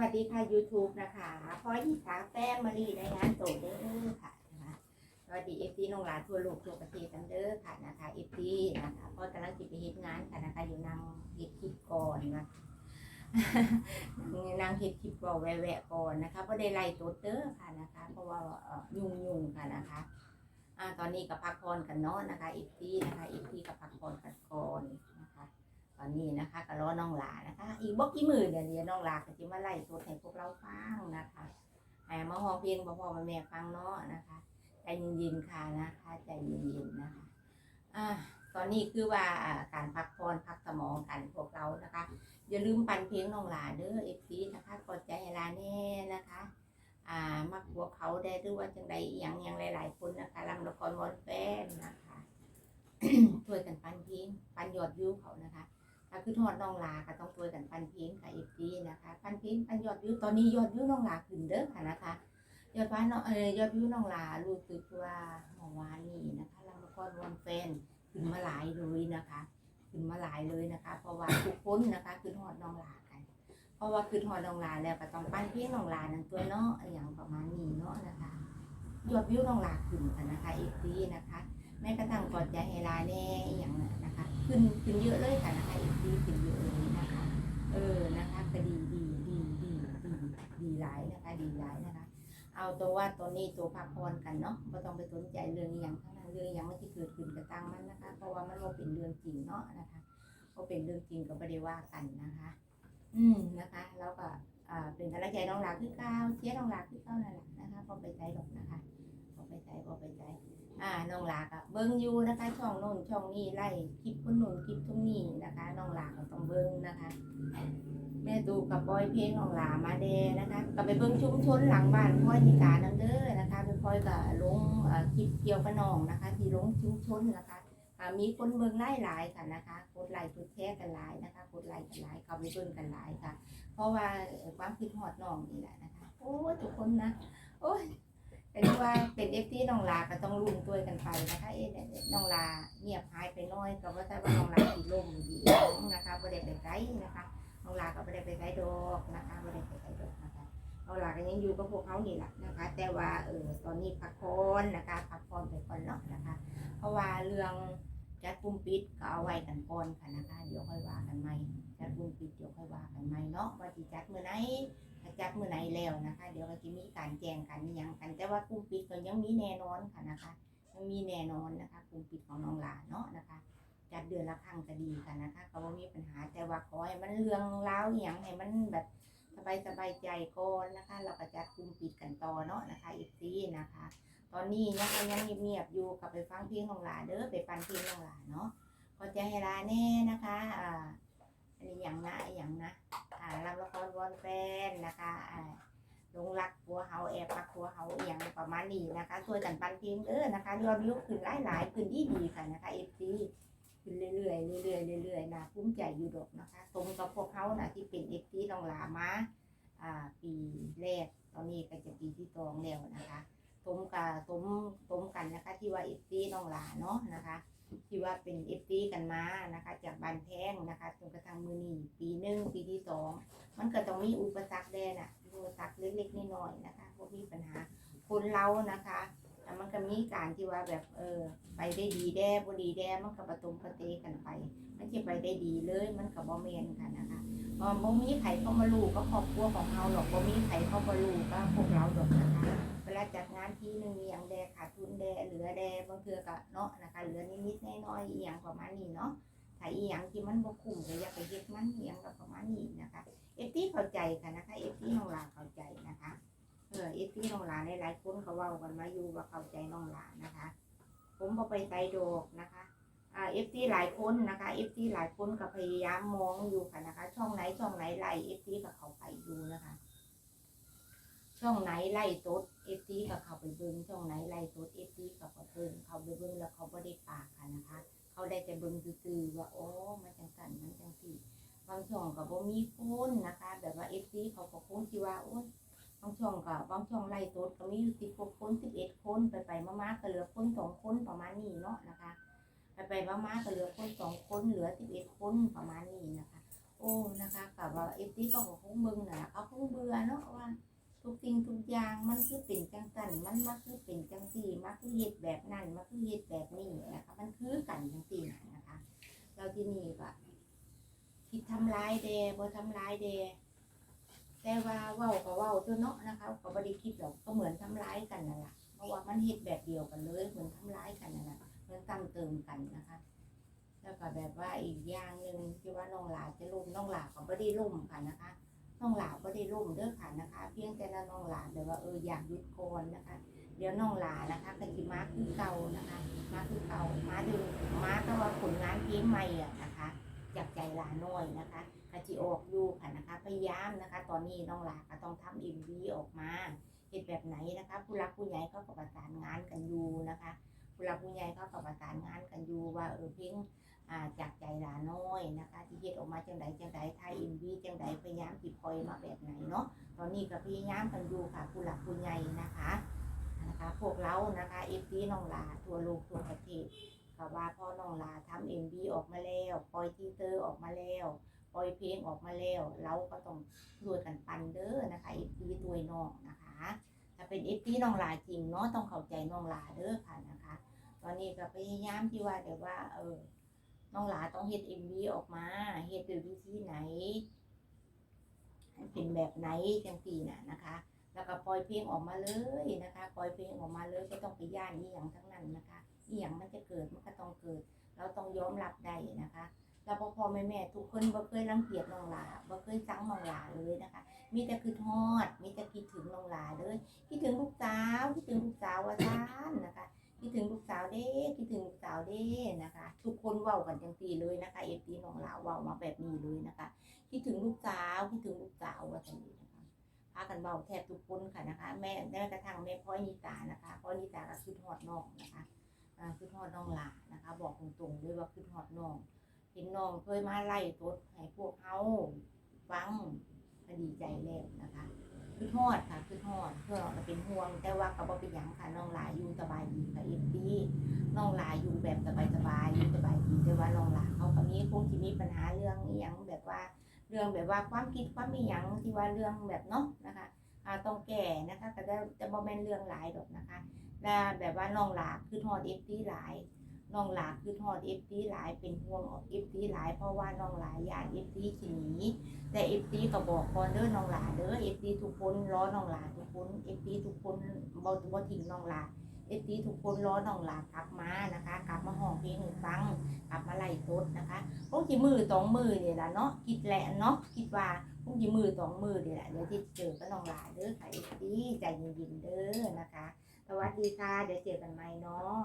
วัสดีค่ะ YouTube นะคะพอที่สาแป้มารีในงานโตเด้อค่ะนะคะสวัสดีเอฟซีน้องหลานทั่วโลกทั่วประเทศกันเด้อค่ะนะคะเอฟซีนะคะพอกำลังจิตไปเฮ็ดงานค่ะนะคะอยู่นางเฮ็ดคลิปก่อนนะคะนางเฮ็ดคลิปก่อนแวะๆก่อนนะคะเพราะได้ไล่ตัวเด้อค่ะนะคะ เพราะว่ายุ่งยุ่งๆค่ะนะคะอ่าตอนนี้กับพักผ่อนกันเนาะนะคะเอฟซีนะคะเอฟซีกับพักผ่อนกันก่อน อนนี้นะคะก็รอน้องหลานะคะ อีกบอกกี่มือเดี๋ยวนี้น้องหลาก็จะมาไล่สดให้พวกเราฟังนะคะแอบมาห้องเพลงพ่อพ่อแม่ฟังเนาะนะคะใจเย็นๆค่ะนะคะใจเย็นๆนะคะอ่าตอนนี้คือว่าการพักผ่อนพักสมองกันพวกเรานะคะ อย่าลืมปันเพลงน้องหลาเด้อเอฟซีนะคะกดใจให้ลาแน่นะคะอ่ามักพวเขาได้หรือว่าจังใดอย่างอย่างหลาย ๆ คนนะคะรำละครวอนแฟนนะคะช่วยกันปันเพลงปันยอดวิวเขานะคะ ถ้าคือทอดน้องลาก็ต้องช่วยกันปันเพลงค่ะเอฟซีนะคะปันเพลงปันยอดวิวตอนนี้ยอดวิวน้องลาขึ้นเด้อค่ะนะคะยอดว่าน้องเออยอดวิวน้องลารู้สึกว่าเมื่อวานนี้นะคะลำละครวันแฟนขึ้นมาหลายเลยนะคะขึ้นมาหลายเลยนะคะ เพราะว่าทุกคนนะคะคือทอดน้องลากัน เพราะว่าคือทอดน้องลาแล้วก็ต้องปั้นเพลงน้องลานั่นตัวเนาะอย่างประมาณนี้เนาะนะคะยอดวิวน้องลาขึ้นค่ะนะคะเอฟซีนะคะ แม้กระทั่งกอดใจให้ลาแน่อย่างนั้นนะคะ ขึ้นขึ้นเยอะเลยค่ะนะคะอีกทีขึ้นเยอะเลยนะคะ เออนะคะก็ดีดีดีดีดีดีหลายนะคะ ดีหลายนะคะ เอาตัวว่าตัวนี้ตัวพักผ่อนกันเนาะไม่ต้องไปสนใจเรื่องอย่างทั้งนั้นเรื่องอย่างมันที่เกิดขึ้นกับตังมันนะคะ เพราะว่ามันบ่เป็นเรื่องจริงเนาะนะคะพอเป็นเรื่องจริงก็ไม่ได้ว่ากันนะคะ อืมนะคะ แล้วก็อ่าเป็นกำลังใจน้องหลาคือเก้าเชียร์น้องหลาคือเก้านั่นแหละนะคะพอไปใจหรอกนะคะพอไปใจพอไปใจ อ่าน้องหลากอะเบิ้งอยู่นะคะช่องโน้นช่องนี้ไล่คลิปคนโน้นคลิปตรงนี้นะคะน้องหลาก็ต้องเบิ้งนะคะ แม่ดูกับปอยเพลงน้องหลามาเดนะคะก็ไปเบิ้งชุมชนหลังบ้านพ่อยมีการนังเด้อนะคะไปพ่อยกับลงคลิปเกี่ยวกับน้องนะคะ ที่ลงชุมชนนะคะมีคนเบิ้งไล่หลายค่ะนะคะกดไลค์กดแชร์กันหลายนะคะกดไลค์กันหลายเข้าไปเบิ้งกันหลายค่ะ เพราะว่าความคิดฮอดน้องนี่แหละนะคะ โอ้ทุกคนนะ โอ้ย เป็นว่าเป็นเอฟที่น้องลาก็ต้องรุ่นตัวกันไปนะคะ เอ๊ะน้องลาเงียบหายไปน้อยก็ว่าแต่ว่าน้องลาสีลมดีนะคะบ่ได้ไปไกลนะคะน้องลาก็บ่ได้ไปไกลดอกนะคะบ่ได้ไปไกลดอกนะคะน้องลาก็ยังอยู่กับพวกเขานี่แหละนะคะ แต่ว่าเออตอนนี้พักผ่อนนะคะพักผ่อนไปก่อนเนาะนะคะ เพราะว่าเรื่องจัดปุ่มปิดก็เอาไว้กันก่อนค่ะนะคะเดี๋ยวค่อยว่ากันใหม่จัดปุ่มปิดเดี๋ยวค่อยว่ากันใหม่เนาะว่าสิจัดเมื้อไหน ถ้าจัดมือไหนแล้วนะคะ เดี๋ยวก็จะมีการแจ้งกันยังกัน แต่ว่ากลุ่มปิดก็ยังมีแน่นอนค่ะนะคะยังมีแน่นอนนะคะกลุ่มปิดของน้องหลาเนาะนะคะจัดเดือนละครั้งก็ดีค่ะนะคะ ก็ว่ามีปัญหาแต่ว่าขอให้มันเรื่องราวอย่างให้มันแบบสบายสบายใจก่อนนะคะ เราก็จัดกลุ่มปิดกันต่อเนาะนะคะอีกซีนะคะ ตอนนี้ยังยังเงียบๆอยู่กับไปฟังเพลงน้องหลาเด้อไปฟังเพลงน้องหลาเนาะก็จะให้ลาแน่นะคะอ่า อันนี้อย่างนะอย่างนะอ่าลำละครวอนแฟนนะคะอ่าลงรักผัวเฮาแอบรักผัวเฮาอย่างประมาณนี้นะคะช่วยกันปันเพลงเด้อนะคะยอดวิวขึ้นหลายหลายๆขึ้นดีดีค่ะนะคะเอฟซีขึ้นเรื่อยๆเรื่อยๆเรื่อยๆนะภูมิใจอยู่ดอกนะคะตรงกับพวกเขานะที่เป็นเอฟซีต้องลามาอ่าปีแรกตอนนี้ก็จะปีที่สองแล้วนะคะสมกับสมสมกันนะคะที่ว่าเอฟซีน้องลาเนาะนะคะ ที่ว่าเป็นเอฟซีกันมานะคะ จากบานแพงนะคะจนกระทั่งมือนี้ปีหนึ่งปีที่สองมันก็ต้องมีอุปสรรคแดน่ะอุปสรรคเล็กๆน้อยๆนะคะพวกมีปัญหาคนเรานะคะอ่มันก็มีการที่ว่าแบบเออไปได้ดีแด้บ่ดีแด้มันก็ประตมประเตกันไป มันจะไปได้ดีเลยมันก็บ่แม่นกันนะคะเพราะบ่มีใครเข้ามารู้ก็ครอบครัวของเราหรอกบ่มีใครเข้ามารู้ก็พวกเราดอกนะคะ ลาจัดงานที่หนึ่งมีอย่างแดขาดทุนแดเหลือแดบางเทือก็เนาะนะคะเหลือนิดๆน้อยๆอีหยังประมาณนี้เนาะถ้าอีหยังที่มันบ่คุ้มก็อย่าไปเฮ็ดมันอีหยังก็ประมาณนี้นะคะเอฟที่เข้าใจค่ะนะคะเอฟที่น้องหลาเข้าใจนะคะเออเอฟที่น้องหลาหลายๆคนเขาเว้ากันมาอยู่ว่าเข้าใจน้องหลานะคะ ผมพอไปไตโดกนะคะอ่าเอฟทีหลายคนนะคะเอฟทีหลายคนก็พยายามมองอยู่ค่ะนะคะ ช่องไหนช่องไหนไล่เอฟที่ก็เขาไปดูนะคะ ช่องไหนไล่ตดเอฟซีก็เขาไปเบิ้งช่องไหนไล่ตดเอฟซีก็เขาเบิ้งเขาไปเบิ้งแล้วเขาไม่ได้ปากค่ะนะคะ เขาได้แต่เบิ้งซื่อๆว่าโอ้มันจังสันมันจังสี่บางช่องก็บ่มีคนนะคะ แบบว่าเอฟซีเขาก็คงที่ว่าโอ้ยบางช่องก็บบางช่องไล่ตดก็มีอยู่สิบกว่าคนสิบเอ็ดคนไปไปมาๆก็เหลือคนสองคนประมาณนี้เนาะนะคะไปไปมาๆก็เหลือคนสองคนเหลือสิบเอ็ดคนประมาณนี้นะคะ โอ้นะคะกับว่าเอฟซีก็คงเบิ่งนะเขาคงเบื่อเนาะว่า ทุกสิ่งทุกอย่างมันคือเป็นจังสันมันมาคือเป็นจังสี่มาคือเฮ็ดแบบนั้นมาคือเฮ็ดแบบนี้นะคะมันคือกันจังสี่นะคะ เราที่นี่ก็คิดทำร้ายเดบ่ทำร้ายเดแต่ว่าเว้าก็เว้าตัวเนาะนะคะก็บ่ได้คิดหรอกก็เหมือนทำร้ายกันนั่นแหละเพราะว่ามันเฮ็ดแบบเดียวกันเลยเหมือนทำร้ายกันนั่นแหละเหมือนซ้ำเติมกันนะคะ แล้วก็แบบว่าอีกอย่างหนึ่งที่ว่าน้องหลาจะล่มน้องหลาก็บ่ได้ล่มค่ะนะคะ น้องหลาบ่ได้ล่มเด้อค่ะนะคะ เพียงแต่ว่าน้องหลาแบบว่าเอออยากหยุดก่อนนะคะ เดี๋ยวน้องหลานะคะก็สิมาคือเก่านะคะมาคือเก่ามาดึงมาก็ว่าผลงานเพลงใหม่อะนะคะจากใจหลาน้อยนะคะก็สิออกอยู่ค่ะนะคะพยายามนะคะ ตอนนี้น้องหลาก็ต้องทำเอ็มวีออกมาเฮ็ดแบบไหนนะคะ ผู้รักผู้ใหญ่ก็ประสานงานกันอยู่นะคะผู้รักผู้ใหญ่ก็ประสานงานกันอยู่ว่าเออเพลง จากใจหลาน้อยนะคะที่เฮ็ดออกมาจังใดจังใดไทยอินวีจังใดพยายามติดคอยมาแบบไหนเนาะตอนนี้ก็พยายามกันอยู่ค่ะผู้หลักผู้ใหญ่นะคะนะคะพวกเรานะคะเอฟซีน้องลาทั่วโลกทั่วประเทศก็ว่าพ่อน้องลาทำเอ็มวีออกมาแล้วปล่อยทีเตอร์ออกมาแล้วปล่อยเพลงออกมาแล้ว เราก็ต้องช่วยกันปันเด้อนะคะเอฟซีตัวน้องนะคะถ้าเป็นเอฟซีน้องลาจริงเนาะต้องเข้าใจน้องลาเด้อค่ะนะคะ ตอนนี้ก็พยายามที่ว่าเดี๋ยวว่าเออ น้องหลาต้องเฮ็ดเอ็มวีออกมาเฮ็ดด้วยวิธีไหนเป็นแบบไหนจังสี่น่ะนะคะ แล้วก็ปล่อยเพลงออกมาเลยนะคะปล่อยเพลงออกมาเลยก็ต้องไปย่านอีหยังทั้งนั้นนะคะอีหยังมันจะเกิดมันก็ต้องเกิด เราต้องยอมรับได้นะคะแล้วพ่อพ่อแม่แม่ทุกคนบ่เคยรังเกียจน้องหลาบ่เคยซังน้องหลาเลยนะคะ มีแต่คือทอด มีแต่คิดถึงน้องหลาเลยคิดถึงลูกสาวคิดถึงลูกสาวว่าซ่านนะคะ คิดถึงลูกสาวเด้คิดถึงลูกสาวเด้นะคะ ทุกคนเว้ากันจังตีเลยนะคะเอฟซีน้องลาวเว้ามาแบบนี้เลยนะคะคิดถึงลูกสาวคิดถึงลูกสาวว่าจังนี้นะคะพากันเว้าแทบทุกคนค่ะนะคะแม่แม้กระทั่งแม่พ่อยนิตานะคะพ่อยนิตาก็คือทอดน้องนะคะคือทอดน้องหลานะคะ บอกตรงๆเลยว่าคือทอดน้องเห็นน้องเคยมาไล่ตดให้พวกเฮาฟังก็ดีใจแล้วนะคะ คือทอดค่ะคือทอดเพื่อเราเป็นห่วง แต่ว่าก็บ่เป็นหยังค่ะน้องหลายอยู่สบายดีค่ะเอฟซีน้องหลายอยู่แบบสบายสบายอยู่สบายดีแต่ว่าน้องหลายเขาก็มีคงที่มีปัญหาเรื่องอหยังแบบว่าเรื่องแบบว่าความคิดความมีหยังที่ว่าเรื่องแบบเนาะนะคะอ่าต้องแก่นะคะก็จะจะบ่แม่นเรื่องหลายดอกนะคะและแบบว่าน้องหลาคือทอดเอฟซีหลาย น้องหลาคือทอดเอฟซีหลายเป็นห่วงเอฟซีหลายเพราะว่าน้องหลายญาติเอฟซีขี้หนีแต่เอฟซีก็บอกก่อนเด้อน้องหลาเด้อเอฟซีทุกคนรอน้องหลาทุกคนเอฟซีทุกคนบ่บ่ทิ้งน้องหลาเอฟซีทุกคนรอน้องหลากลับมานะคะ กลับมาห้องเพลงฟังกลับมาไล่สดนะคะคงสิมือสองมือเนี่แหละเนาะคิดแหละเนาะคิดว่าคงสิมือสองมือเนี่ยแหละเดี๋ยวที่เจอกับน้องหลาเด้อค่ะเอฟซีใจเย็นๆเด้อนะคะสวัสดีค่ะเดี๋ยวเจอกันใหม่เนาะ